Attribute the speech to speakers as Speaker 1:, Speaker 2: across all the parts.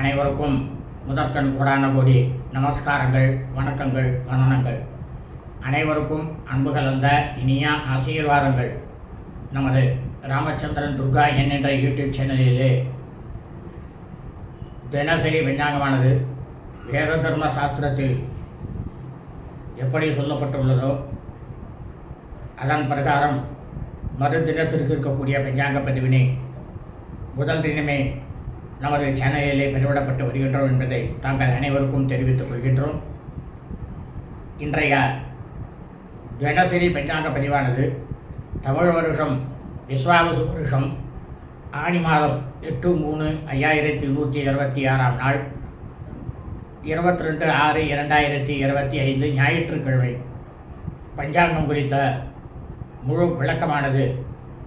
Speaker 1: அனைவருக்கும் முதற்கண் கூடான கோடி நமஸ்காரங்கள் வணக்கங்கள் வணனங்கள் அனைவருக்கும் அன்பு கலந்த இனிய ஆசீர்வாதங்கள். நமது ராமச்சந்திரன் துர்கா என் என்ற யூடியூப் சேனலிலே தினசரி விஞ்ஞானமானது வேத தர்ம சாஸ்திரத்தில் எப்படி சொல்லப்பட்டுள்ளதோ அதன் பிரகாரம் மறு தினத்திற்கு இருக்கக்கூடிய பஞ்சாங்க பதிவினை முதல் தினமே நமது சேனலிலே பதிவிடப்பட்டு வருகின்றோம் என்பதை தாங்கள் அனைவருக்கும் தெரிவித்துக் கொள்கின்றோம். இன்றைய தினசரி பஞ்சாங்க பதிவானது தமிழ் வருஷம் விஸ்வாவசு வருஷம் ஆணி மாதம் எட்டு மூணு ஐயாயிரத்தி நூற்றி இருபத்தி ஆறாம் நாள் இருபத்தி ரெண்டு ஆறு இரண்டாயிரத்தி இருபத்தி ஐந்து ஞாயிற்றுக்கிழமை. பஞ்சாங்கம் குறித்த முழு விளக்கமானது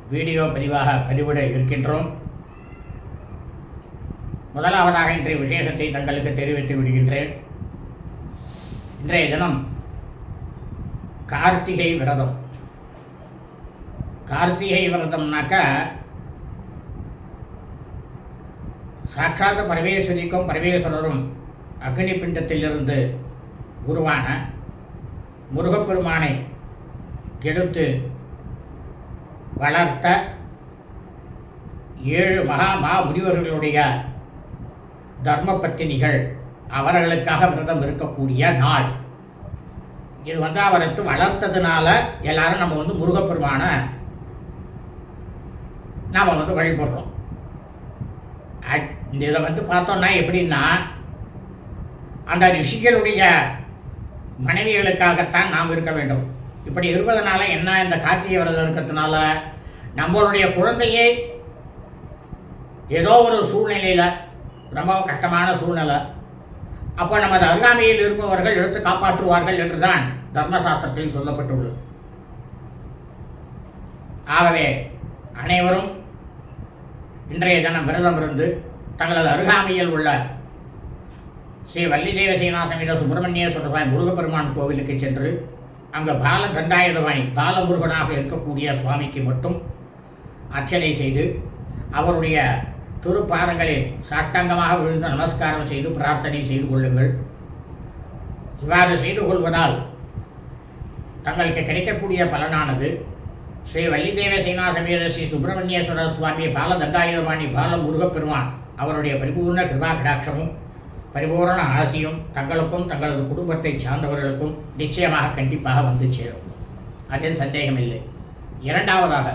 Speaker 1: வீடியோ பதிவாக பதிவிட இருக்கின்றோம். முதலாவதாக இன்றைய விசேஷத்தை தங்களுக்கு தெரிவித்து விடுகின்றேன். இன்றைய தினம் கார்த்திகை விரதம். கார்த்திகை விரதம்னாக்கா சாட்சாத் பரமேஸ்வரிக்கும் பரமேஸ்வரரும் அக்னி பிண்டத்திலிருந்து உருவான முருகப்பெருமானை கெடுத்து வளர்த்த ஏழு மகா மா முனிவர்களுடைய தர்மபத்தினிகள் அவர்களுக்காக விரதம் இருக்கக்கூடிய நாள். இது வந்து அவருக்கு வளர்த்ததுனால எல்லாரும் நம்ம வந்து முருகப்பெருமான நாம் வந்து வழிபடுறோம். இந்த இதை வந்து பார்த்தோம்னா எப்படின்னா அந்த ரிஷிகளுடைய மனைவிகளுக்காகத்தான் நாம் இருக்க வேண்டும். இப்படி இருப்பதனால என்ன இந்த கார்த்திகை விரதம் இருக்கிறதுனால நம்மளுடைய குழந்தையை ஏதோ ஒரு சூழ்நிலையில் ரொம்ப கஷ்டமான சூழ்நிலை. அப்போ நமது அருகாமையில் இருப்பவர்கள் எடுத்து காப்பாற்றுவார்கள் என்றுதான் தர்மசாஸ்திரத்தில் சொல்லப்பட்டுள்ளது. ஆகவே அனைவரும் இன்றைய தினம் விரதம் இருந்து தங்களது அருகாமையில் உள்ள ஸ்ரீ வள்ளிதேவ சீனாசமேத சுப்பிரமணிய சுடபாய் முருகப்பெருமான் கோவிலுக்கு சென்று அங்கே பால தண்டாயுதவாய் பாலமுருகனாக இருக்கக்கூடிய சுவாமிக்கு மட்டும் அர்ச்சனை செய்து அவருடைய திருப்பாதங்களில் சாஷ்டாங்கமாக விழுந்து நமஸ்காரம் செய்து பிரார்த்தனை செய்து கொள்ளுங்கள். இவ்வாறு செய்து கொள்வதால் தங்களுக்கு கிடைக்கக்கூடிய பலனானது ஸ்ரீ வள்ளிதேவ சீனாசமீர ஸ்ரீ சுப்பிரமணியேஸ்வர சுவாமி பால தண்டாயுதவாணி பால முருகப்பெருமான் அவருடைய பரிபூர்ண கிருபா கடாட்சமும் பரிபூரண ஆசியும் தங்களுக்கும் தங்களது குடும்பத்தை சார்ந்தவர்களுக்கும் நிச்சயமாக கண்டிப்பாக வந்து சேரும். அதில் சந்தேகமில்லை. இரண்டாவதாக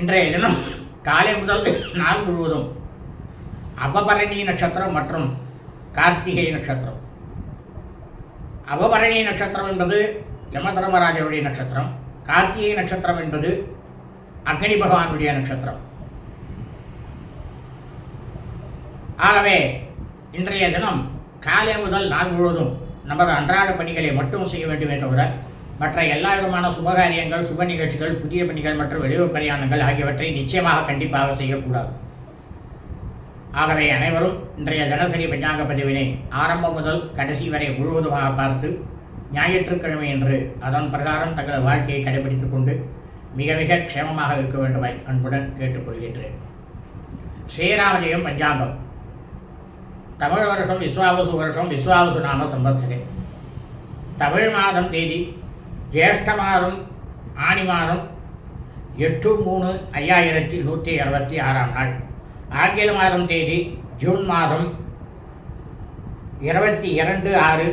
Speaker 1: இன்றைய தினம் காலை முதல் நாள் முழுவதும் அபபரணி நட்சத்திரம் மற்றும் கார்த்திகை நட்சத்திரம். அபபரணி நட்சத்திரம் என்பது யம தர்மராஜருடைய நட்சத்திரம். கார்த்திகை நட்சத்திரம் என்பது அக்னி பகவானுடைய நட்சத்திரம். ஆகவே இன்றைய தினம் காலை முதல் நாள் முழுவதும் நமது அன்றாட பணிகளை மட்டும் செய்ய வேண்டுமே தவிர மற்ற எல்லா விதமான சுபகாரியங்கள் சுப நிகழ்ச்சிகள் புதிய பணிகள் மற்றும் வெளியூர் பிரயாணங்கள் ஆகியவற்றை நிச்சயமாக கண்டிப்பாக செய்யக்கூடாது. ஆகவே அனைவரும் இன்றைய தினசரி பஞ்சாங்க பதிவினை ஆரம்பம் முதல் கடைசி வரை முழுவதுமாக பார்த்து ஞாயிற்றுக்கிழமை என்று அதன் பிரகாரம் தங்களது வாழ்க்கையை கடைபிடித்துக் கொண்டு மிக மிக க்ஷேமமாக இருக்க வேண்டுமாய் அன்புடன் கேட்டுக்கொள்கின்றேன். ஸ்ரீராமஜெயம் பஞ்சாங்கம். தமிழ் வருஷம் விஸ்வாவசு வருஷம் விஸ்வாவசு நாம சம்பத்சரே தமிழ் மாதம் தேதி ஜேஷ்ட மாதம் ஆனி மாதம் எட்டு மூணு ஐயாயிரத்தி நூற்றி அறுபத்தி ஆறாம் நாள். ஆங்கில மாதம் தேதி ஜூன் மாதம் இருபத்தி இரண்டு ஆறு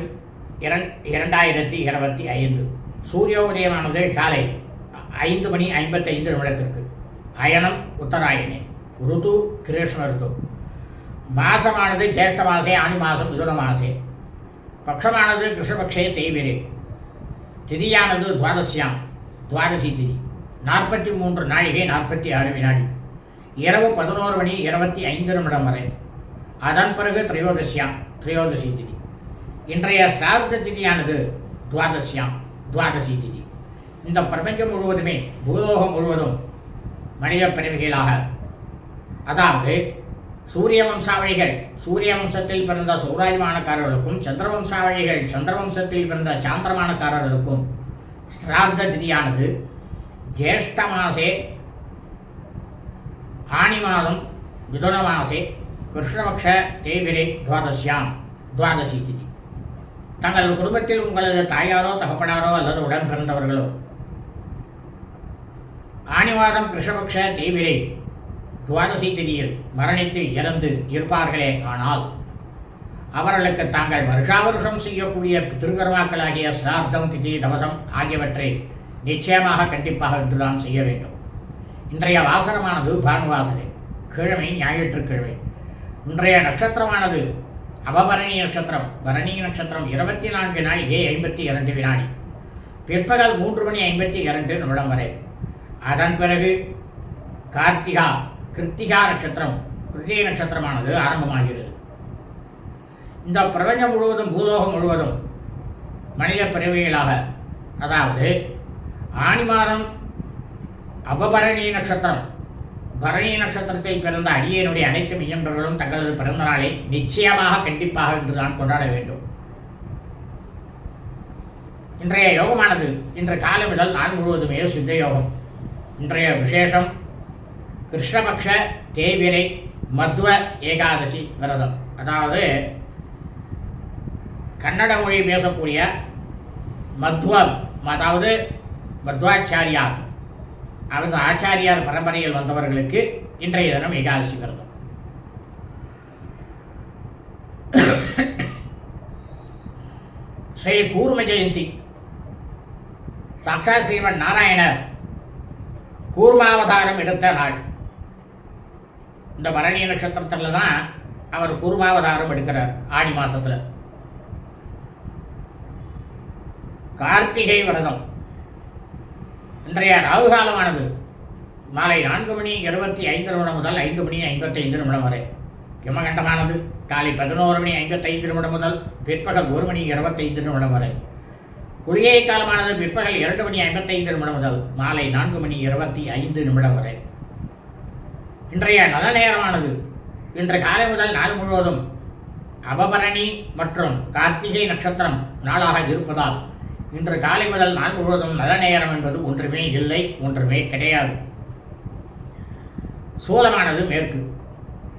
Speaker 1: இரண் இரண்டாயிரத்தி இருபத்தி ஐந்து. சூரிய உதயமானது காலை ஐந்து மணி ஐம்பத்தைந்து நிமிடத்திற்கு. அயனம் உத்தராயணே ருது கிருஷ்ண ருது. மாசமானது ஜேஷ்ட மாசே ஆனி மாதம் மிதுன மாசே. பக்ஷமானது கிருஷ்ணபக்ஷே தேய்விரே. திதியானது துவாதசியாம். துவாதசி திதி. நாற்பத்தி மூன்று நாழிகை நாற்பத்தி ஆறு வினாடி. இரவு பதினோரு மணி இருபத்தி ஐந்து நிமிடம் வரை. அதன் பிறகு திரையோதசியாம். திரையோதசி திதி. இன்றைய சார்த்த திதியானது துவாதசியாம். துவாதசி திதி. இந்த பிரபஞ்சம் முழுவதுமே பூலோகம் முழுவதும் மனித பிறவிகளாக. அதாவது சூரிய வம்சாவழிகள் சூரிய வம்சத்தில் பிறந்த சௌராஜமானக்காரர்களுக்கும் சந்திர வம்சாவழிகள் சந்திர வம்சத்தில் பிறந்த சாந்திரமானக்காரர்களுக்கும் சிரார்த்த திதியானது ஜேஷ்ட மாசே ஆணி மாதம் மிதுன மாசே கிருஷ்ணபக்ஷ தேவிரை துவாதசியாம் துவாதசி திதி. தங்கள் குடும்பத்தில் உங்களது தாயாரோ தகப்பனாரோ அல்லது உடன் பிறந்தவர்களோ ஆணிவாரம் கிருஷ்ணபக்ஷ தேவிரை துவாதசி திதியில் மரணித்து இறந்து இருப்பார்களே ஆனால் அவர்களுக்கு தாங்கள் வருஷா வருஷம் செய்யக்கூடிய திருக்கர்மாக்களாகிய சிரார்த்தம் திதி தவசம் ஆகியவற்றை நிச்சயமாக கண்டிப்பாக இன்றுதான் செய்ய வேண்டும். இன்றைய வாசனமானது பானுவாசனை கிழமை ஞாயிற்றுக்கிழமை. இன்றைய நட்சத்திரமானது அவபரணி நட்சத்திரம். பரணி நட்சத்திரம் இருபத்தி நான்கு நாழிகை ஐம்பத்தி இரண்டு வினாடி. பிற்பகல் மூன்று மணி ஐம்பத்தி இரண்டு நிமிடம் வரை. அதன் பிறகு கார்த்திகா கிருத்திகா நட்சத்திரம் கிருத்திகை நட்சத்திரமானது ஆரம்பமாகிறது. இந்த பிரபஞ்சம் முழுவதும் பூலோகம் முழுவதும் மனித பிறவிகளாக அதாவது ஆணி மாதம் அபபரணி நட்சத்திரம் பரணி நட்சத்திரத்தில் பிறந்த அடியனுடைய அனைத்து மையம்பர்களும் தங்களது பிறந்தநாளை நிச்சயமாக கண்டிப்பாக இன்றுதான் கொண்டாட வேண்டும். இன்றைய யோகமானது இன்று காலை முதல் நான் முழுவதுமே சித்த யோகம். இன்றைய விசேஷம் கிருஷ்ணபக்ஷ தேவிரை மத்வ ஏகாதசி விரதம். அதாவது கன்னட மொழி பேசக்கூடிய மத்வம் அதாவது மத்வாச்சாரியார். அதாவது ஆச்சாரியார் பரம்பரையில் வந்தவர்களுக்கு இன்றைய தினம் ஏகாதசி விரதம். ஸ்ரீ கூர்ம ஜெயந்தி. சாட்சாத் ஸ்ரீவன் நாராயணர் கூர்மாவதாரம் எடுத்த நாள். இந்த பரணி நட்சத்திரத்தில் தான் அவர் கூர்மாவதாரம் எடுக்கிறார் ஆடி மாதத்தில் கார்த்திகை விரதம். இன்றைய ராகு காலமானது. மாலை நான்கு மணி இருபத்தி ஐந்து நிமிடம் முதல் ஐந்து மணி ஐம்பத்தைந்து நிமிடம் வரை. யமகண்டமானது காலை பதினோரு மணி ஐம்பத்தைந்து நிமிடம் முதல் பிற்பகல் ஒரு மணி இருபத்தைந்து நிமிடம் வரை. குளிகை காலமானது பிற்பகல் இரண்டு மணி ஐம்பத்தைந்து நிமிடம் முதல் மாலை நான்கு மணி இருபத்தி ஐந்து நிமிடம் வரை. இன்றைய நல்ல நேரமானது இன்று காலை முதல் நாள் முழுவதும் அபபரணி மற்றும் கார்த்திகை நட்சத்திரம் நாளாக இருப்பதால் இன்று காலை முதல் நாள் முழுவதும் நல்ல நேரம் என்பது ஒன்றுமே இல்லை ஒன்றுமே கிடையாது. சூலமானது மேற்கு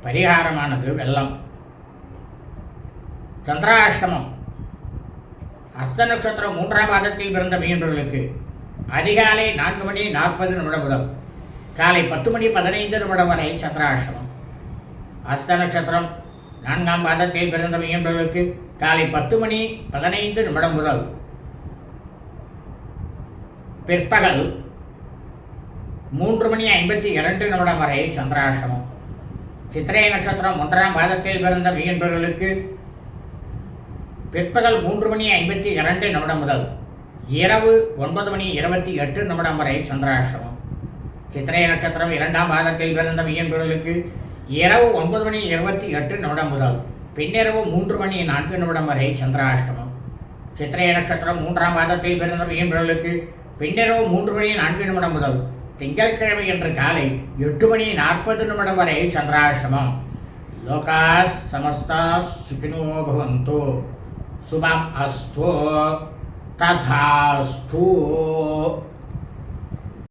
Speaker 1: பரிகாரமானது வெள்ளம். சந்திராஷ்டமம் அஸ்த நட்சத்திரம் மூன்றாம் மாதத்தில் பிறந்த மீனவர்களுக்கு அதிகாலை நான்கு மணி நாற்பது நிமிடம் முதல் காலை பத்து மணி பதினைந்து நிமிடம் வரை சந்திராஷ்டமம். அஸ்த நட்சத்திரம் நான்காம் மாதத்தில் பிறந்த மீனவர்களுக்கு காலை பத்து மணி பதினைந்து நிமிடம் முதல் பிற்பகல் மூன்று மணி ஐம்பத்தி இரண்டு நிமிடம் வரை சந்திராஷ்டமம். சித்திரை நட்சத்திரம் ஒன்றாம் பாதத்தில் பிறந்த மீன்பர்களுக்கு பிற்பகல் மூன்று மணி ஐம்பத்தி இரண்டு நிமிடம் முதல் இரவு ஒன்பது மணி இருபத்தி எட்டு நிமிடம் வரை சந்திராஷ்டமம். சித்திரை நட்சத்திரம் இரண்டாம் பாதத்தில் பிறந்த மீன்பர்களுக்கு இரவு ஒன்பது மணி இருபத்தி எட்டு நிமிடம் முதல் பின்னிரவு மூன்று மணி நான்கு நிமிடம் வரை சந்திராஷ்டமம். சித்திரை நட்சத்திரம் மூன்றாம் மாதத்தில் பிறந்த மீன்பர்களுக்கு பின்னிரவு மூன்று மணி நான்கு நிமிடம் முதல் திங்கட்கிழமை என்று காலை எட்டு மணி நாற்பது நிமிடம் வரை சந்திராஷ்டமம். லோகா சமஸ்தா சுகினோ பவந்தோ. சுபம் அஸ்தோ. ததாஸ்தூ.